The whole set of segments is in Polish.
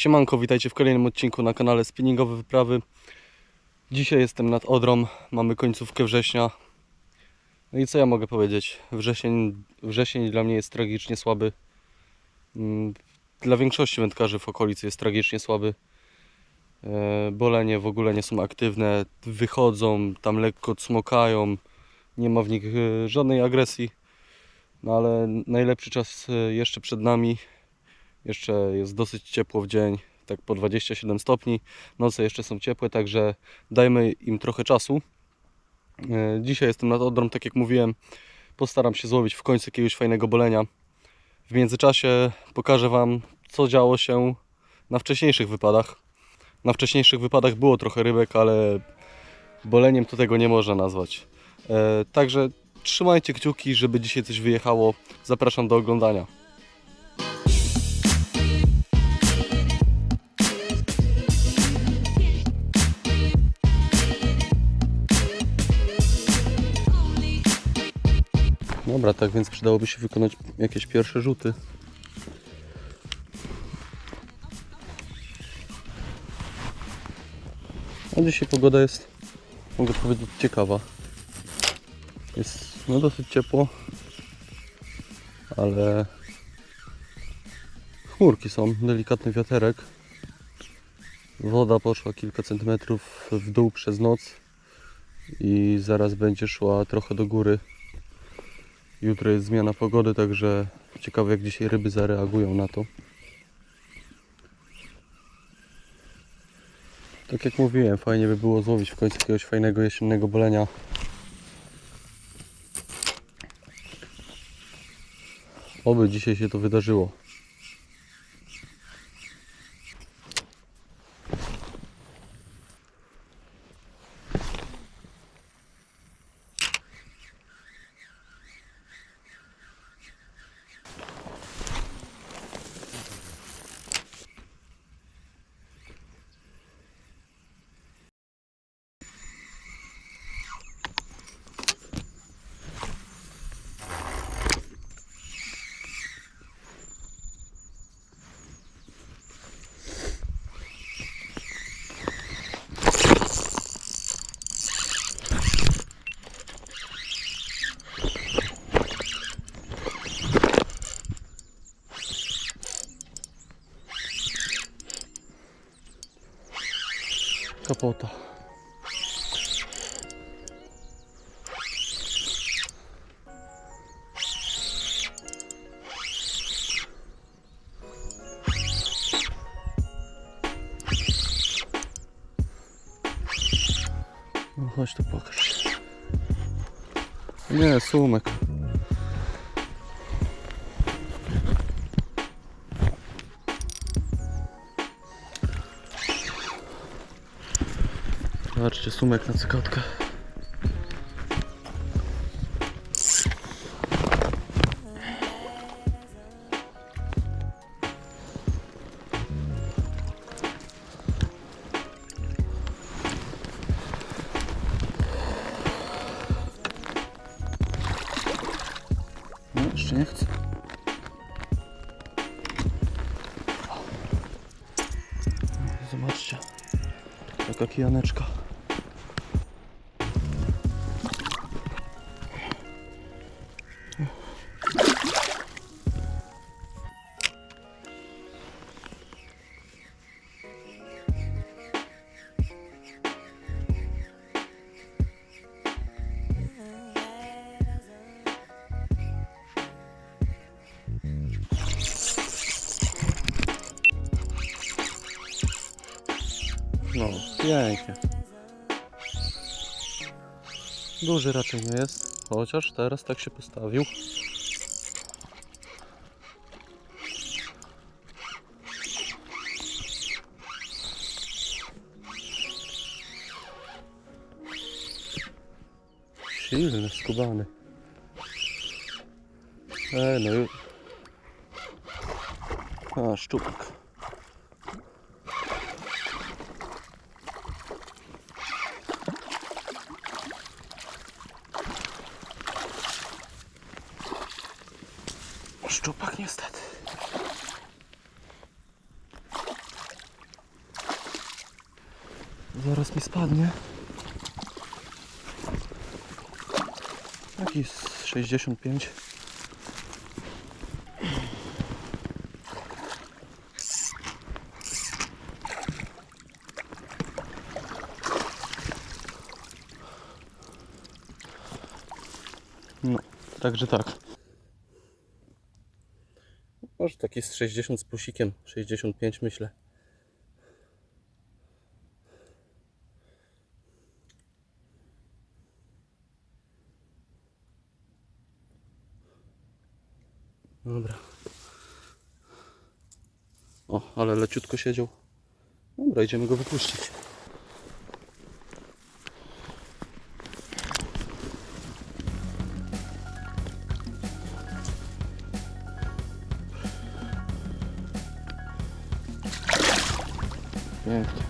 Siemanko, witajcie w kolejnym odcinku na kanale Spinningowe Wyprawy. Dzisiaj jestem nad Odrą, mamy końcówkę września. No i co ja mogę powiedzieć? Wrzesień, wrzesień dla mnie jest tragicznie słaby. Mm, Dla większości wędkarzy w okolicy jest tragicznie słaby. E, Bolenie w ogóle nie są aktywne, wychodzą, tam lekko cmokają, nie ma w nich e, żadnej agresji. No ale najlepszy czas e, jeszcze przed nami. Jeszcze jest dosyć ciepło w dzień, tak po 27 stopni. Noce jeszcze są ciepłe, także dajmy im trochę czasu. E, Dzisiaj jestem nad Odrą, tak jak mówiłem. Postaram się złowić w końcu jakiegoś fajnego bolenia. W międzyczasie pokażę Wam, co działo się na wcześniejszych wypadach. Na wcześniejszych wypadach było trochę rybek, ale boleniem to tego nie można nazwać. E, Także trzymajcie kciuki, żeby dzisiaj coś wyjechało. Zapraszam do oglądania. Dobra, tak więc przydałoby się wykonać jakieś pierwsze rzuty. A dzisiaj pogoda jest, mogę powiedzieć, ciekawa. Jest no dosyć ciepło, ale chmurki są, delikatny wiaterek. Woda poszła kilka centymetrów w dół przez noc i zaraz będzie szła trochę do góry. Jutro jest zmiana pogody, także ciekawe jak dzisiaj ryby zareagują na to. Tak jak mówiłem, fajnie by było złowić w końcu jakiegoś fajnego jesiennego bolenia. Oby dzisiaj się to wydarzyło. Kapota. No chodź tu pokaż. Nie, sumek. Zobaczcie, sumek na cykotkę. No, jeszcze nie chcę. Zobaczcie. Taka kijaneczka. Pięknie. Duży raczej nie jest, chociaż teraz tak się postawił. Silny, skubany. E, no już. A, szczupak. Szczupak niestety. Zaraz mi spadnie. Jakiś 65. No, także tak. Może taki z 60 z plusikiem, 65 myślę. Dobra. O, ale leciutko siedział. Dobra, idziemy go wypuścić. Pięknie.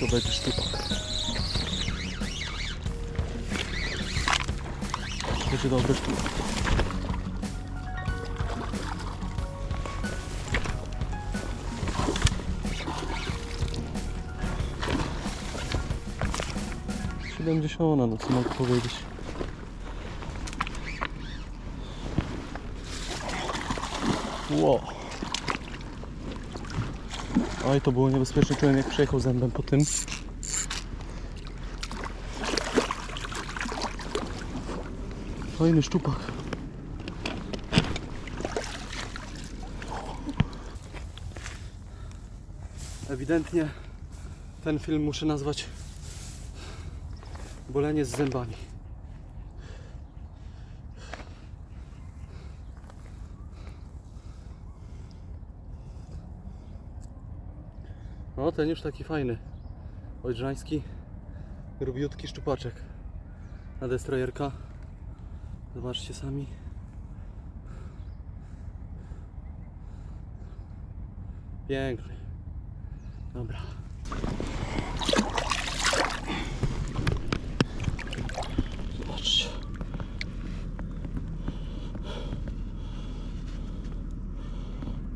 To będzie sztuka. Będzie dobry sztuka. Siedemdziesiąta, no co mogę powiedzieć. Wow. Oj, to było niebezpieczne. Czułem jak przejechał zębem po tym. Fajny szczupak. Ewidentnie ten film muszę nazwać Bolenie z zębami. No, ten już taki fajny. Ojrzański, grubiutki szczupaczek. Na destrojerka. Zobaczcie sami. Piękny. Dobra.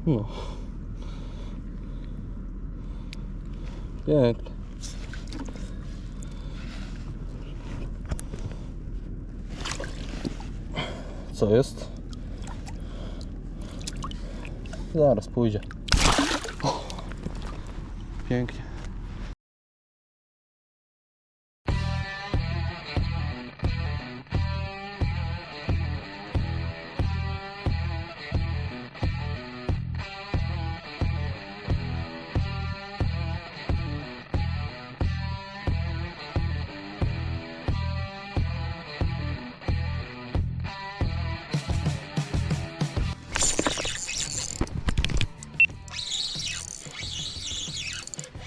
No. Pięknie. Co jest? Zaraz pójdzie. Pięknie.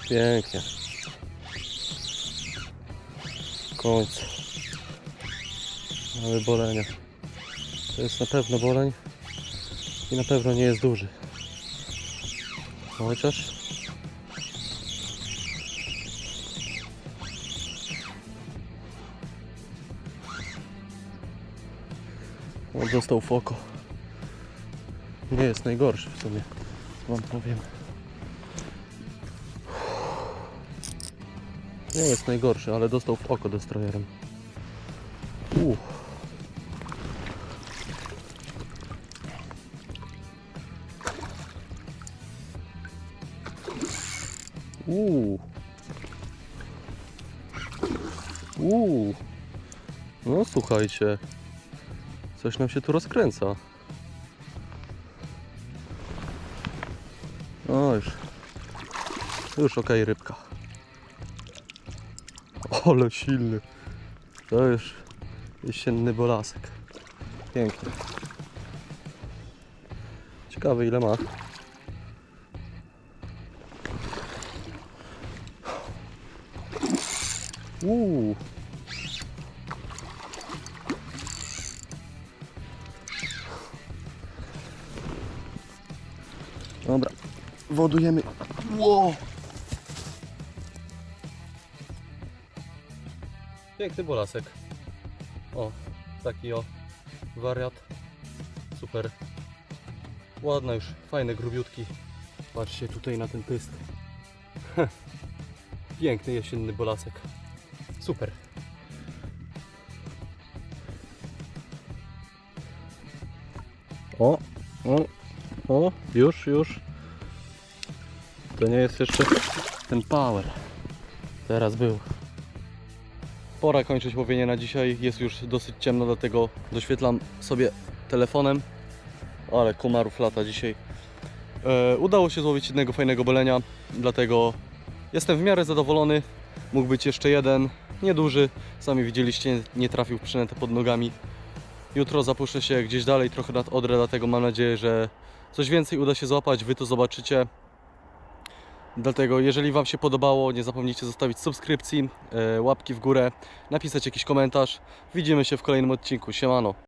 Pięknie. W końcu. Mamy bolenia. To jest na pewno boleń i na pewno nie jest duży. Chociaż on został w oko. Nie jest najgorszy w sumie, wam powiem. Nie jest najgorszy, ale dostał w oko destroyerem. Uff. Uuu. Uuu. No słuchajcie. Coś nam się tu rozkręca. O już. Już okej rybka. Ale silny. To już jesienny bolasek. Piękny. Ciekawy ile ma. Uuu. Dobra, wodujemy. Ło! Piękny bolasek. O, taki o wariat. Super. Ładna już, fajny, grubiutki. Patrzcie tutaj na ten pysk. Piękny jesienny bolasek. Super. O, o, o, już, już. To nie jest jeszcze ten power. Teraz był. Pora kończyć łowienie na dzisiaj. Jest już dosyć ciemno, dlatego doświetlam sobie telefonem. Ale komarów lata dzisiaj. E, udało się złowić jednego fajnego bolenia, dlatego jestem w miarę zadowolony. Mógł być jeszcze jeden, nieduży. Sami widzieliście, nie trafił przynętę pod nogami. Jutro zapuszczę się gdzieś dalej, trochę nad Odrę, dlatego mam nadzieję, że coś więcej uda się złapać. Wy to zobaczycie. Dlatego, jeżeli Wam się podobało, nie zapomnijcie zostawić subskrypcji, e, łapki w górę, napisać jakiś komentarz. Widzimy się w kolejnym odcinku. Siemano.